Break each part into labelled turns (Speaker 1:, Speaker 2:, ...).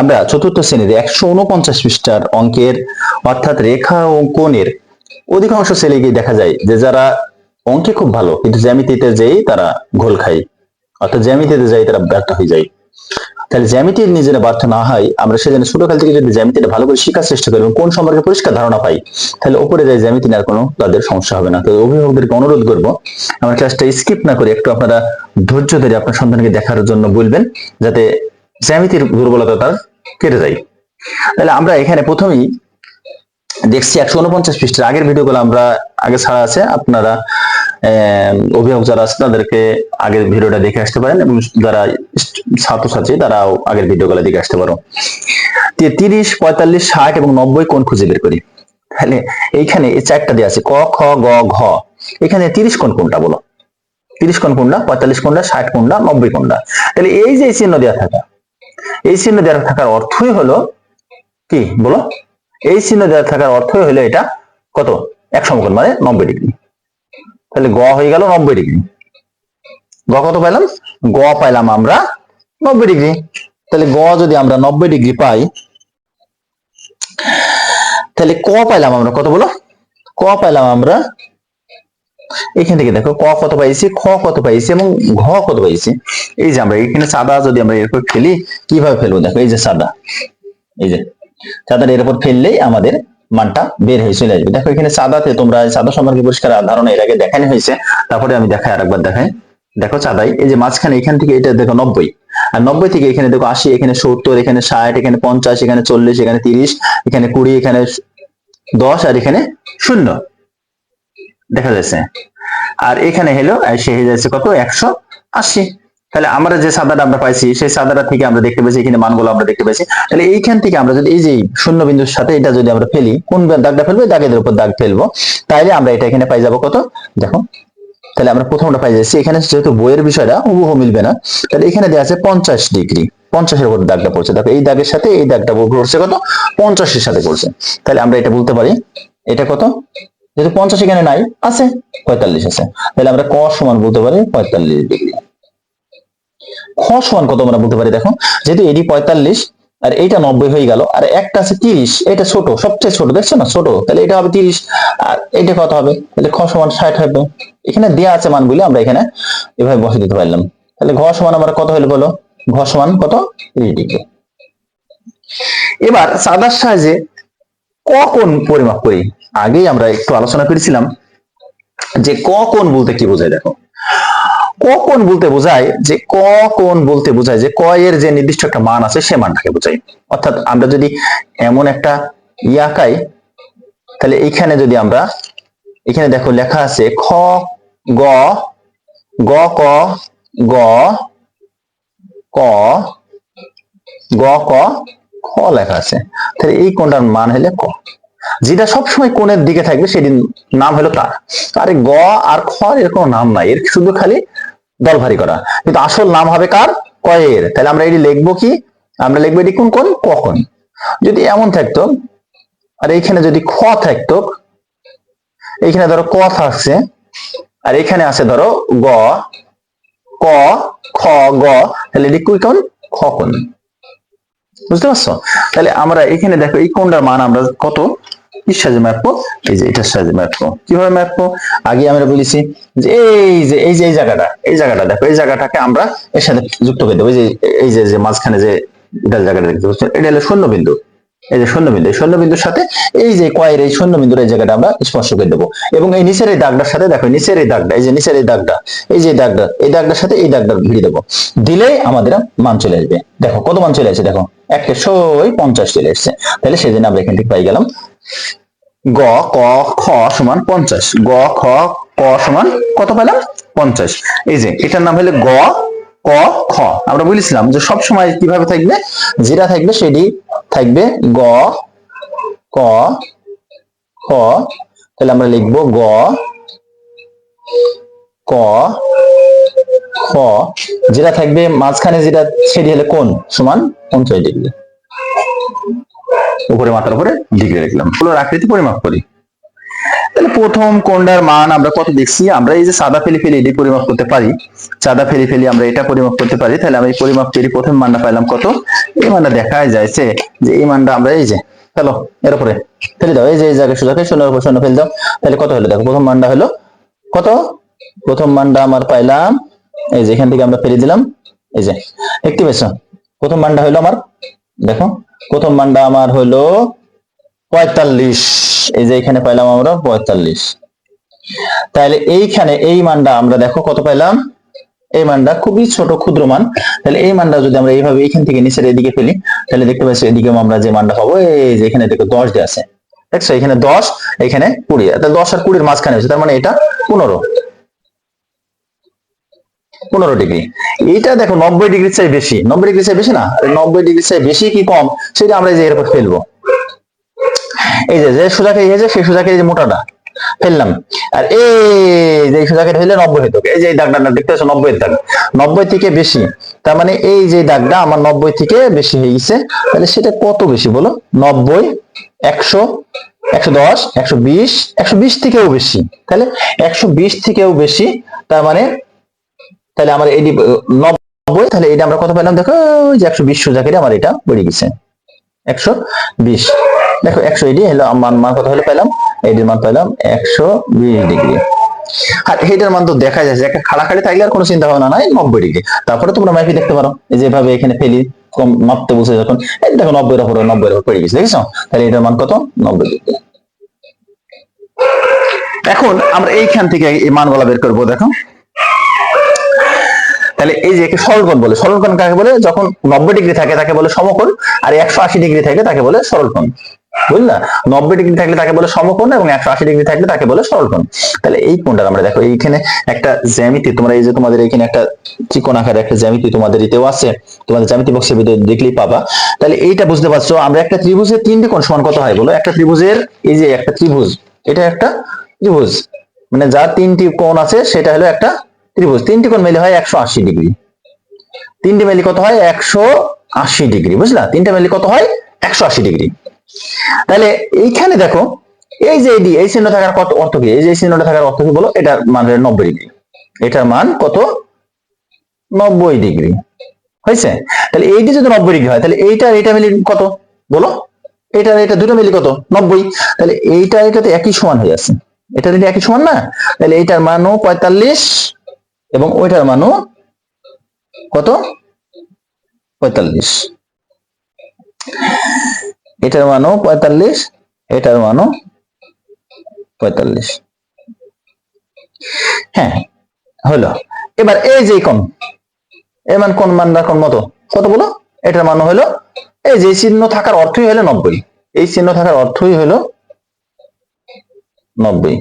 Speaker 1: আমরা চতুর্থ শ্রেণীতে একশো উনপঞ্চাশ পৃষ্ঠার অঙ্কের অর্থাৎ রেখা ও কোণের অধিকাংশ ছেলেকে দেখা যায় যে যারা অঙ্কে খুব ভালো, কিন্তু জ্যামিতিতে যেই তারা ঘোল খায়। অর্থাৎ জ্যামিতিতে যাই তারা ব্যর্থ হয়ে যায়। তাহলে জ্যামিতির নিজেরা ব্যর্থ না হয়, আমরা সেজন্য ছোটকাল থেকে যদি জ্যামিতিটা ভালো করে শেখার চেষ্টা করি এবং কোন সম্পর্কে পরিষ্কার ধারণা পাই, তাহলে ওপরে যায় জ্যামিতি নেওয়ার কোনো তাদের সমস্যা হবে না। তো অভিভাবকদেরকে অনুরোধ করব, আমার ক্লাসটা স্কিপ না করে একটু আপনারা ধৈর্য ধরে আপনার সন্তানকে দেখার জন্য বলবেন, যাতে জ্যামিতির দুর্বলতা তার কেটে যায়। তাহলে আমরা এখানে প্রথমেই দেখছি একশো উনপঞ্চাশ পৃষ্ঠের আগের ভিডিওগুলো আমরা আগে ছাড়া আছে। আপনারা অভিভাবক যারা আছে তাদেরকে আগের ভিডিওটা দেখে আসতে পারেন এবং যারা ছাত্রছাত্রী তারাও আগের ভিডিওগুলো দেখে আসতে পারো। তিরিশ, পঁয়তাল্লিশ, ষাট এবং নব্বই কোন খুঁজে বের করি। তাহলে এইখানে এই চারটা দেওয়া আছে, ক, খ, গ, ঘ। এখানে তিরিশ কোন কোনটা বলো। তিরিশ কোন কোনটা পঁয়তাল্লিশ কোনটা ষাট কোনটা নব্বই কোনটা তাহলে এই যে চিহ্ন দেওয়া থাকা এই চিহ্ন দেওয়া থাকার অর্থই হলো কি? বলো। এই চিহ্ন দেওয়া থাকার অর্থই হলো এটা কত? এক সমকোণ মানে নব্বই ডিগ্রি। তাহলে গ হয়ে গেল নব্বই ডিগ্রি। গ কত পাইলাম? গ পাইলাম আমরা নব্বই ডিগ্রি। তাহলে গ যদি আমরা নব্বই ডিগ্রি পাই, তাহলে ক পাইলাম আমরা কত বলো? ক পাইলাম আমরা এখান থেকে দেখো ক কত পাইছি, খ কত পাইছি এবং ঘ কত পাইছি। এই যে আমরা এখানে সাদা যদি আমরা এরপর ফেলি, কীভাবে ফেলব? দেখো, এই যে সাদা, এই যে চাঁদার এর উপর ফেললেই আমাদের মানটা বের হয়ে চলে আসবে। দেখো, এখানে চাঁদাতে তোমরা চাঁদা সম্পর্কে পরিষ্কার ধারণা এর আগে দেখানো হয়েছে। তারপরে আমি দেখাই আরেকবার দেখাই। দেখো চাঁদাই এই যে মাঝখানে এখান থেকে এটা দেখো নব্বই। আর নব্বই থেকে এখানে দেখো আশি, এখানে সত্তর, এখানে ষাট, এখানে পঞ্চাশ, এখানে চল্লিশ, এখানে তিরিশ, এখানে কুড়ি, এখানে দশ, আর এখানে শূন্য। দেখা যাচ্ছে। আর এখানে হলো এসে হয়ে যাচ্ছে কত? একশো আশি। তাহলে আমরা যে সাদাটা আমরা পাইছি, সেই সাদাটা থেকে আমরা দেখতে পাচ্ছি এখানে মানগুলো আমরা দেখতে পাচ্ছি তাহলে এইখান থেকে আমরা যদি এই যে শূন্য বিন্দুর সাথে এটা যদি আমরা ফেলি, কোন দাগটা ফেলব? দাগের উপর দাগ ফেলব। তাইলে আমরা এটা এখানে পাই যাব কত? দেখো, তাহলে আমরা প্রথমটা পাই যাচ্ছি। এখানে যেহেতু বইয়ের বিষয়টা, হুবহু মিলবে না। তাহলে এখানে দেওয়া আছে পঞ্চাশ ডিগ্রি। পঞ্চাশের উপর দাগটা পড়ছে। দেখো, এই দাগের সাথে এই দাগটা পড়ছে কত? পঞ্চাশের সাথে পড়ছে। তাহলে আমরা এটা বলতে পারি, এটা কত? যেহেতু পঞ্চাশ এখানে নাই, আছে, পঁয়তাল্লিশ আছে। তাহলে আমরা ক সমান বলতে পারি পঁয়তাল্লিশ ডিগ্রি। খ সমান কত আমরা বলতে পারি দেখো, যেহেতু এটি পঁয়তাল্লিশ, আর এইটা নব্বই হয়ে গেল, আর একটা আছে তিরিশ, এটা ছোট, সবচেয়ে ছোট, দেখছ না? ছোট, তাহলে এটা হবে তিরিশ, আর এটা কত হবে? তাহলে খ সমান ষাট হবে। এখানে দেওয়া আছে মানগুলি, আমরা এখানে এভাবে বসে দিতে পারলাম। তাহলে ঘ সমান আমরা কত হলো বলো? ঘ সমান কত? তিরিশ ডিগ্রি। এবার সাদার সাহায্যে ক কোণ পরিমাপ করি? আগেই আমরা একটু আলোচনা করেছিলাম যে ক কোণ বলতে কি বোঝায় দেখো। ক কোণ বলতে বোঝায় যে ক কোণ বলতে বোঝায় যে ক এর যে নির্দিষ্ট একটা মান আছে সে মানটাকে বোঝায়। অর্থাৎ আমরা যদি এমন একটা ইয়ে আঁকাই, তাহলে এখানে যদি আমরা, এখানে দেখো লেখা আছে খ গ গ ক গ ক গ, ক খ লেখা আছে? তাহলে এই কোণটার মান হলে ক? যেটা সবসময় কোণের দিকে থাকবে সেদিন নাম হলো তার। আরে গ আর খ এর কোনো নাম নাই। এর শুধু খালি দল ভারী করা। কিন্তু আসল নাম হবে কার? কয়ের। তাহলে আমরা এটি লিখব কি? আমরা লিখব এটি কোন কোন কখন? যদি এমন থাকতো, আর এইখানে যদি খ থাকতো, এইখানে ধরো ক থাকছে, আর এখানে আছে ধরো গ, ক, খ, গ, তাহলে এটি কোন? খ কোন বুঝতে পারছ? তাহলে আমরা এখানে দেখো, এই কোনটার মান আমরা কত? এই যে এটার মাপবো। কীভাবে আগে আমরা বলেছি যে এই যে এই যে, এই জায়গাটা এই জায়গাটা দেখো, এই জায়গাটাকে আমরা এর সাথে যুক্ত করে দেবো। এই যে এই যে মাঝখানে যে জায়গাটা দেখতে পাচ্ছ, এটা হলো বিন্দু এই যে শূন্য বিন্দু এই শূন্য বিন্দুর সাথে এই যে কয়ের এই শূন্য বিন্দুর এই জায়গাটা আমরা স্পর্শ করে দেবো। এবং এই নিচের এই দাগটার সাথে দেখো নিচের এই দাগটা, এই যে নিচের এই দাগটা, এই যে দাগটা, এই দাগটার সাথে এই দাগটা ভিড়ে দেবো। দিলেই আমাদের মান চলে আসবে। দেখো, কত মান চলে আসছে দেখো? সই পঞ্চাশ চলে এসছে। তাহলে সেদিন আমরা এখান থেকে পাই গেলাম গ, ক, খ সমান পঞ্চাশ। গ, খ, ক সমান কত পেলাম পঞ্চাশ। এই যে, এটার নাম হলো গ, ক, খ। আমরা বলেছিলাম যে সব সময় কীভাবে থাকবে? যেটা থাকবে সেটি থাকবে গ, ক, খ। তাহলে আমরা লিখব গ, ক খ, যেটা থাকবে মাঝখানে যেটা সেটি হলে কোন? সমান পঞ্চাশ ডিগ্রি উপরে মাথার উপরে ডিগ্রি রাখলাম ফুলের আকৃতি পরিমাপ করি। তাহলে প্রথম কোণটার মান আমরা কত দেখছি? আমরা এই যে সাদা ফেলি ফেলি এটি পরিমাপ করতে পারি। সাদা ফেলি ফেলি আমরা এটা পরিমাপ করতে পারি। তাহলে এই পরিমাপ করি প্রথম মানটা পাইলাম কত? এই মানটা দেখা যাচ্ছে যে এই মানটা আমরা এই যে, চলো, এর উপরে ফেলে দাও। এই যে এই জায়গায় সোজাকে শূন্যের উপর শূন্য ফেলে দাও। তাহলে কত হলো দেখো? প্রথম মানটা হলো কত? প্রথম মানটা আমার পাইলাম এই যে, এখান থেকে আমরা ফেলে দিলাম। এই যে, দেখতে পেয়েছ প্রথম মানটা হলো আমার, দেখো, প্রথম মানটা আমার হলো পঁয়তাল্লিশ। এই যে, এখানে পাইলাম আমরা পঁয়তাল্লিশ। তাহলে এইখানে এই মানটা আমরা দেখো কত পাইলাম? এই মানটা খুবই ছোট, ক্ষুদ্র মান। তাহলে এই মানটা যদি আমরা এইভাবে এইখান থেকে নিচের এদিকে ফেলি, তাহলে দেখতে পাচ্ছি এদিকে আমরা যে মানটা পাবো, এই যে, এখানে দেখো দশ দিয়ে আছে। দেখছ? এখানে দশ, এখানে কুড়ি। তাহলে দশ আর কুড়ির মাঝখানে হচ্ছে তার মানে এটা পনেরো। পনেরো ডিগ্রি। এইটা দেখো নব্বই ডিগ্রির চাই বেশি। নব্বই ডিগ্রি চাই বেশি না? নব্বই ডিগ্রির চাই বেশি কি কম? সেটা আমরা এই যে এরপর ফেলব। এই যে যে সোজাকে এই সেই সোজাকে এই যে মোটাটা। ফেললাম। আর এই যে সোজাকে হইলে নব্বই হইতো এই যে এই দাগটা না, দেখতে পাচ্ছ নব্বই দাগ। নব্বই থেকে বেশি। তার মানে এই যে দাগটা আমার নব্বই থেকে বেশি হয়ে গেছে। তাহলে সেটা কত বেশি বলো? নব্বই, একশো একশো দশ, একশো বিশ একশো বিশ থেকেও বেশি। তাহলে একশো বিশ থেকেও বেশি, তার মানে তাহলে আমার এডি নব্বই, তাহলে এটা আমরা কত পেলাম? দেখো যে একশো বিশ সোজা কেটে আমার এটা বেড়ে গেছে। একশো বিশ। দেখো, একশো এডি হলো আমার মান কত হলো পেলাম? এডির মান পেলাম একশো বিশ ডিগ্রি। আর এটার মান তো দেখা যাচ্ছে, একটা খাড়াখাড়ি থাকলে আর কোনো চিন্তা ভাবনা নাই, নব্বই ডিগ্রি। তারপরে তোমরা মাইপি দেখতে পারো যেভাবে এখানে ফেলি, কম মাপতে বসে যখন, এই দেখো নব্বই উপরে নব্বই উপর পড়ে গেছে, দেখেছ? তাহলে এটার মান কত? নব্বই ডিগ্রি। এখন আমরা এইখান থেকে এই মানগুলা বের করব, দেখো। তাহলে এই যে সরলকোণ বলে, সরলকোণ কাকে বলে? যখন নব্বই ডিগ্রি থাকে তাকে বলে সমকোণ, আর একশো আশি ডিগ্রি থাকে তাকে বলে সরলকোণ। বুঝলা? নব্বই ডিগ্রি থাকলে তাকে বলে সমকোণ এবং একশো আশি ডিগ্রি থাকলে তাকে বলে সরলকোণ। তাহলে এই কোণটা আমরা দেখো, এইখানে একটা জ্যামিতি, তোমরা এই যে তোমাদের এখানে একটা চিকন আকারে একটা জ্যামিতি তোমাদের ইতেও আছে, তোমাদের জ্যামিতি বক্সের ভিতরে দেখলেই পাবা। তাহলে এইটা বুঝতে পারছ, আমরা একটা ত্রিভুজের তিনটে কোণ সমান কত হয় বলো? একটা ত্রিভুজের, এই যে একটা ত্রিভুজ, এটা একটা ত্রিভুজ। মানে যার তিনটি কোণ আছে, সেটা হলো একটা ত্রিভুজ, তিনটি কোণ মিলে হয় একশো আশি ডিগ্রি। তিনটে মিলি কত হয়? একশো আশি ডিগ্রি, বুঝলা? তিনটে মিলি কত হয়? একশো আশি ডিগ্রি। তাহলে এইখানে দেখো, এই যে এডি এই চিহ্ন থাকার কত অর্থ কি? এই যে চিহ্নটা থাকার অর্থ কি বলো? এটার মান নব্বই ডিগ্রি। এটার মান কত? নব্বই ডিগ্রি। হয়েছে? তাহলে এইটি যদি নব্বই ডিগ্রি হয়, তাহলে এইটা এটা মিলি কত? বলো? এটা এটা দুটো মিলি কত? নব্বই। তাহলে এইটা আর এটা তো একই সমান হয়ে আছে এটা যদি একই সমান না, তাহলে এইটার মানও পঁয়তাল্লিশ এবং ওইটার মানও কত? পঁয়তাল্লিশ। এটার মানও পঁয়তাল্লিশ, এটার মানও পঁয়তাল্লিশ। হ্যাঁ হলো এবার এই যে কোন এর মান কোন মান কোন মতো কত? বলো? এটার মান হলো এই যে চিহ্ন থাকার অর্থই হলো নব্বই। এই চিহ্ন থাকার অর্থই হলো নব্বই।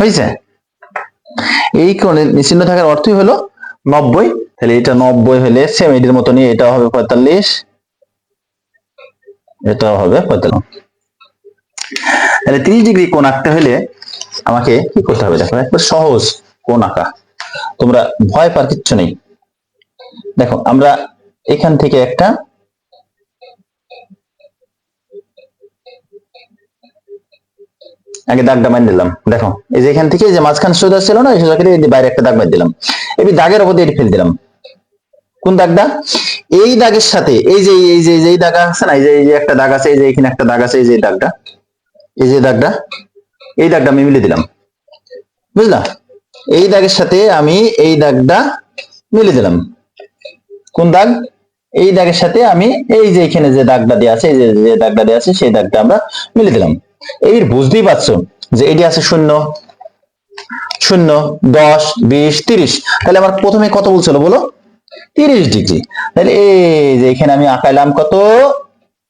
Speaker 1: হয়েছে এই কোণের চিহ্ন থাকার অর্থই হলো নব্বই। তাহলে এটা নব্বই হলে সেম এটির মতনই এটা হবে পঁয়তাল্লিশ। এটা হবে পঁয়তাল্লিশ। তাহলে ত্রিশ ডিগ্রি কোণ আঁকতে হলে আমাকে কি করতে হবে? দেখো একবার সহজ কোণ আঁকা। তোমরা ভয় পার কিচ্ছু নেই। দেখো, আমরা এখান থেকে একটা আগে দাগটা মার দিলাম দেখো এই যে এখান থেকে যে মাঝখান সোজা ছিল না এই এই যে বাইরে একটা দাগ মার দিলাম এবার দাগের উপর দিয়ে ফেলে দিলাম কোন দাগটা এই দাগের সাথে এই যে এই যে এই এই দাগ আছে না এই যে এই যে একটা দাগ আছে এই যে এখানে একটা দাগ আছে এই যে দাগটা এই যে দাগটা এই দাগটা আমি মিলে দিলাম বুঝলা এই দাগের সাথে আমি এই দাগটা মিলে দিলাম কোন দাগ এই দাগের সাথে আমি এই যে এখানে যে দাগটা দেওয়া আছে এই যে যে দাগটা দেওয়া আছে সেই দাগটা আমরা মিলে দিলাম এই বুঝতেই পারছ যে এটি আছে শূন্য শূন্য দশ বিশ তিরিশ। তাহলে আমার প্রথমে কত বলছিল বলো? তিরিশ ডিগ্রি। তাহলে এই যে এখানে আমি আঁকাইলাম কত?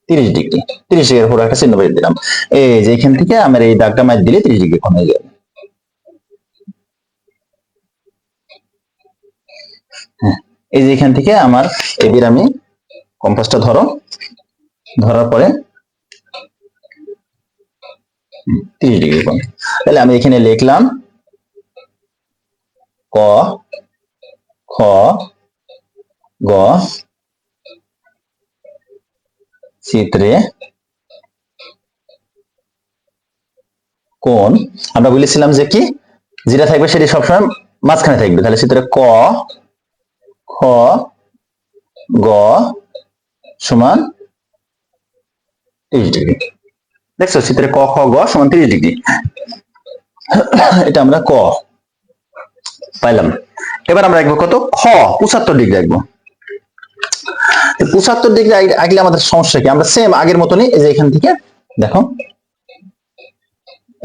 Speaker 1: তিরিশ ডিগ্রি। তিরিশ ডিগ্রির উপর একটা চিহ্ন বেরিয়ে দিলাম। এই যে এখান থেকে আমার এই দাগটা মার দিলে তিরিশ ডিগ্রি কমে যাবে। হ্যাঁ, এই যে এখান থেকে আমার এবির আমি কম্পাসটা ধরো। ধরার পরে তিরিশ ডিগ্রি কোণ তাহলে আমি এখানে লিখলাম ক, খ, গ, চিত্রে কোন আমরা বলেছিলাম যে কি? যেটা থাকবে সেটি সবসময় মাঝখানে থাকবে। তাহলে চিত্রে ক, খ, গ সমান তিরিশ ডিগ্রি। দেখছ, চিত্রে ক, খ, গ সমান তিরিশ ডিগ্রি। এটা আমরা ক পাইলাম। এবার আমরা রাখব কত? খ, পঁচাত্তর ডিগ্রি রাখব পঁচাত্তর ডিগ্রি আগলে আমাদের সমস্যা কি? আমরা সেম আগের মতনই এই যে এখান থেকে, দেখো।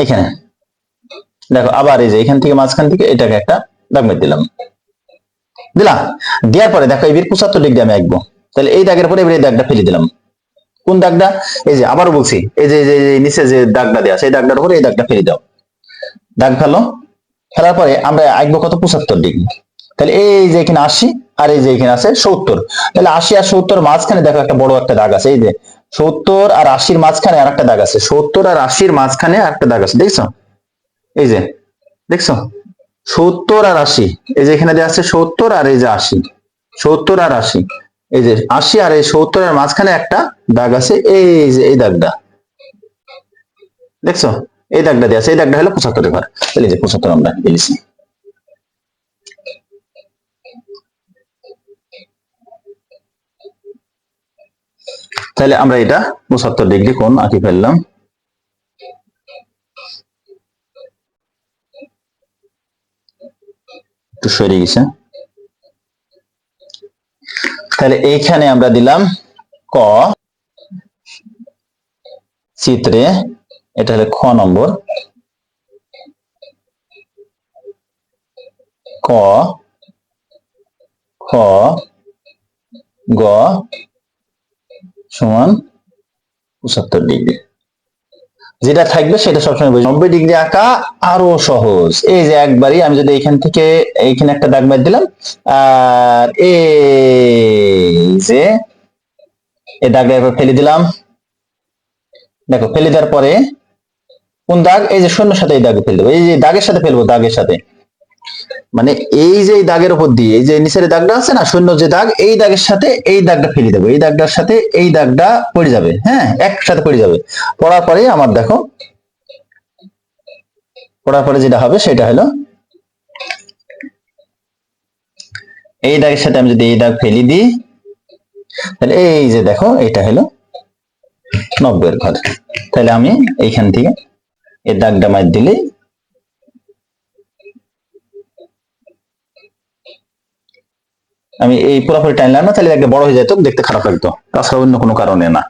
Speaker 1: এখানে। দেখো, আবার এই যে এখান থেকে মাঝখান থেকে এটাকে একটা দাগ মেরে দিলাম। দিলাম। দেওয়ার পরে দেখো এবার পঁচাত্তর ডিগ্রি আমি আঁকবো। তাহলে এই দাগের পরে এবার এই দাগটা ফেলে দিলাম। কোন দাগটা? এই যে আবার বলছি, এই যে নিচে যে দাগটা দেওয়া সেই দাগটার উপরে এই দাগটা ফেলে দাও। দাগ ফেলো। ফেলার পরে আমরা আঁকবো কত? পঁচাত্তর ডিগ্রি। তাহলে এই যে এখানে আশি, আর এই যে এখানে আছে সত্তর। তাহলে আশি আর সত্তর মাঝখানে দেখো একটা বড় একটা দাগ আছে, এই যে সত্তর আর আশির মাঝখানে আর একটা দাগ আছে, সত্তর আর আশির মাঝখানে আর একটা দাগ আছে, দেখছ? এই যে, দেখছ? সত্তর আর আশি, এই যে এখানে দেওয়া আছে সত্তর আর এই যে আশি, সত্তর আর আশি। এই যে আশি আর এই সত্তরের মাঝখানে একটা দাগ আছে, এই যে এই দাগটা। দেখছ? এই দাগটা দেওয়া আছে, এই দাগটা হলো পঁচাত্তর এবার। তাহলে এই যে পঁচাত্তর আমরা পেয়েছি তাহলে আমরা এটা পঁচাত্তর ডিগ্রি কোণ আঁকি ফেললাম। একটু সরে গেছে। তাহলে এইখানে আমরা দিলাম ক চিত্রে, এটা হলে খ নম্বর। ক, খ, গ, সমান পঁচাত্তর ডিগ্রি। যেটা থাকবে সেটা সবসময় বুঝবে নব্বই ডিগ্রি আঁকা আরও সহজ। এই যে একবারই আমি যদি এখান থেকে এইখানে একটা দাগ মার দিলাম, আর এই যে এই দাগটা একবার ফেলে দিলাম। দেখো, ফেলে দেওয়ার পরে কোন দাগ? এই যে শূন্য সাথে এই দাগ ফেলে দেবো। এই যে দাগের সাথে ফেলব, দাগের সাথে। মানে এই যে দাগের উপর দিয়ে, এই যে নিচের দাগটা আছে না, শূন্য যে দাগ, এই দাগের সাথে এই দাগটা ফেলে দেবো। এই দাগটার সাথে এই দাগটা পড়ে যাবে হ্যাঁ একসাথে পড়ে যাবে। পড়ার পরে আমার দেখো, পড়ার পরে যেটা হবে সেটা হলো, এই দাগের সাথে আমি যদি এই দাগ ফেলি দিই, তাহলে এই যে দেখো, এটা হলো নব্বইয়ের ঘর। তাহলে আমি এইখান থেকে এই দাগটা মার দিলেই আমি এই পুরোপুরি টাইনলাম না, তাহলে একটা বড় হয়ে যেত, দেখতে খারাপ লাগতো। তাছাড়া অন্য কোনো কারণে না।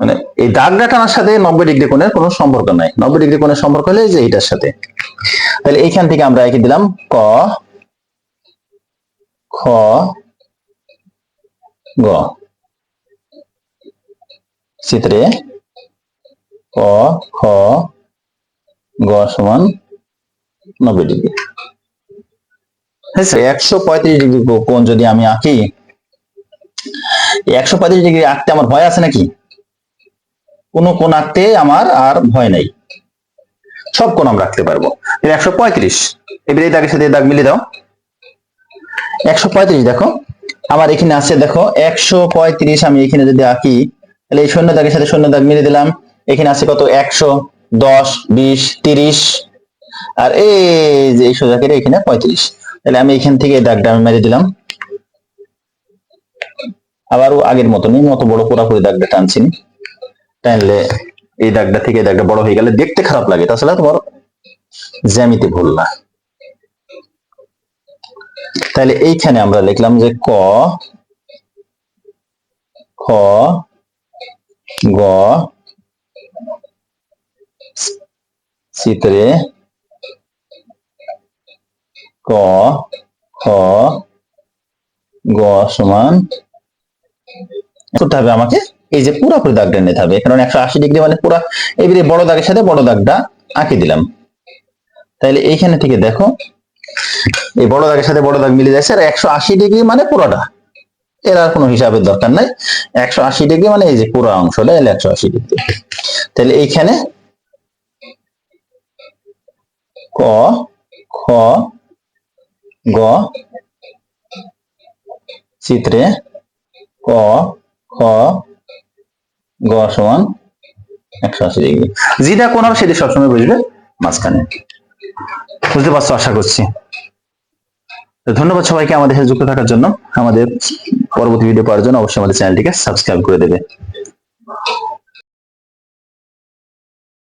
Speaker 1: মানে এই দাগটা টানার সাথে নব্বই ডিগ্রি কোণের কোনো সম্পর্ক নাই। নব্বই ডিগ্রি কোণের সম্পর্ক হলে যে এইটার সাথে। তাহলে এইখান থেকে আমরা এঁকে দিলাম ক, খ, গ। চিত্রে ক, খ, গ সমান নব্বই ডিগ্রি। একশো পঁয়ত্রিশ ডিগ্রি কোণ যদি আমি আঁকি, একশো পঁয়ত্রিশ ডিগ্রি আঁকতে আমার ভয় আছে নাকি? কোনো কোণ আঁকতে আমার আর ভয় নাই। সব কোণ আমরা আঁকতে পারব। একশো পঁয়ত্রিশ। এবার এই দাগের সাথে দাগ মিলিয়ে দাও। একশো পঁয়ত্রিশ, দেখো। আমার এখানে আছে, দেখো, একশো পঁয়ত্রিশ আমি এখানে যদি আঁকি, তাহলে এই শূন্য দাগের সাথে শূন্য দাগ মিলিয়ে দিলাম। এখানে আছে কত? একশো দশ, বিশ, তিরিশ। আর এই যে এই সোজা কেটে এখানে পঁয়ত্রিশ। তাহলে আমি এখান থেকে দাগটা আমি মেরে দিলাম। আবারও আগের মতনই, মতো বড় পুরাপুরি দাগটা টানছি। টানলে এই দাগটা থেকে দাগটা বড় হয়ে গেলে দেখতে খারাপ লাগে। তাছাড়া তোমার জ্যামিতে ভুল না। তাহলে এইখানে আমরা লিখলাম যে ক, খ, গ চিত্রে ক, খ, গ সমান করতে হবে আমাকে। এই যে পুরোপুরি দাগটা নিতে হবে, কারণ একশো আশি ডিগ্রি মানে পুরো এবারে বড় দাগের সাথে বড় দাগটা আঁকে দিলাম। তাহলে এইখানে থেকে দেখো, এই বড় দাগের সাথে বড় দাগ মিলে যাচ্ছে, আর একশো আশি ডিগ্রি মানে পুরোটা। এর আর কোনো হিসাবের দরকার নাই। একশো আশি ডিগ্রি মানে এই যে পুরো অংশটা এলে একশো আশি ডিগ্রি। তাহলে এইখানে ক, খ গ, চিত্রে ক, খ, গ সমান একশো আশি ডিগ্রি। যেটা কোন হবে সেটা সবসময় বুঝবে মাঝখানে। বুঝতে পারছ আশা করছি। ধন্যবাদ সবাইকে আমাদের সাথে যুক্ত থাকার জন্য। আমাদের পরবর্তী ভিডিও পাওয়ার জন্য অবশ্যই আমাদের চ্যানেলটিকে সাবস্ক্রাইব করে দেবে।